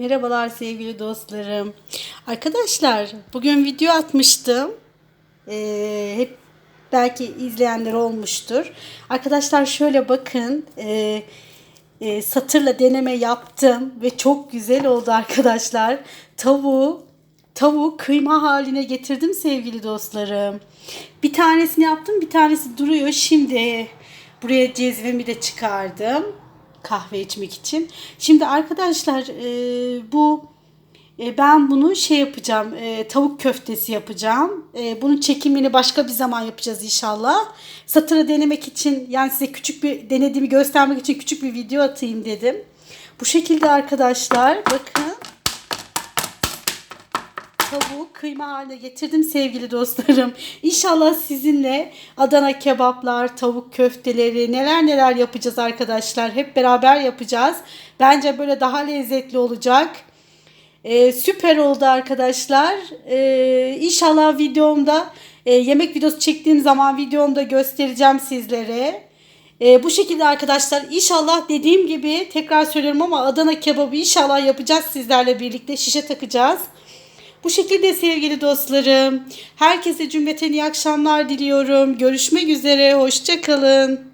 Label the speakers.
Speaker 1: Merhabalar sevgili dostlarım. Arkadaşlar bugün video atmıştım. Ee, hep belki izleyenler olmuştur. Arkadaşlar şöyle bakın. Ee, e, satırla deneme yaptım ve çok güzel oldu arkadaşlar. Tavuğu tavuğu kıyma haline getirdim sevgili dostlarım. Bir tanesini yaptım, bir tanesi duruyor. Şimdi buraya cezvemi de çıkardım kahve içmek için. Şimdi arkadaşlar e, bu e, ben bunu şey yapacağım. e, tavuk köftesi yapacağım. E, bunun çekimini başka bir zaman yapacağız inşallah. Satıra denemek için yani size küçük bir denediğimi göstermek için küçük bir video atayım dedim. Bu şekilde arkadaşlar bakın tavuğu kıyma haline getirdim sevgili dostlarım. İnşallah sizinle Adana kebaplar, tavuk köfteleri neler neler yapacağız arkadaşlar. Hep beraber yapacağız. Bence böyle daha lezzetli olacak. Ee, süper oldu arkadaşlar. Ee, inşallah videomda e, yemek videosu çektiğim zaman videomda göstereceğim sizlere. Ee, bu şekilde arkadaşlar inşallah dediğim gibi tekrar söylüyorum ama Adana kebabı inşallah yapacağız sizlerle birlikte şişe takacağız. Bu şekilde sevgili dostlarım. Herkese cümleten iyi akşamlar diliyorum. Görüşmek üzere. Hoşçakalın.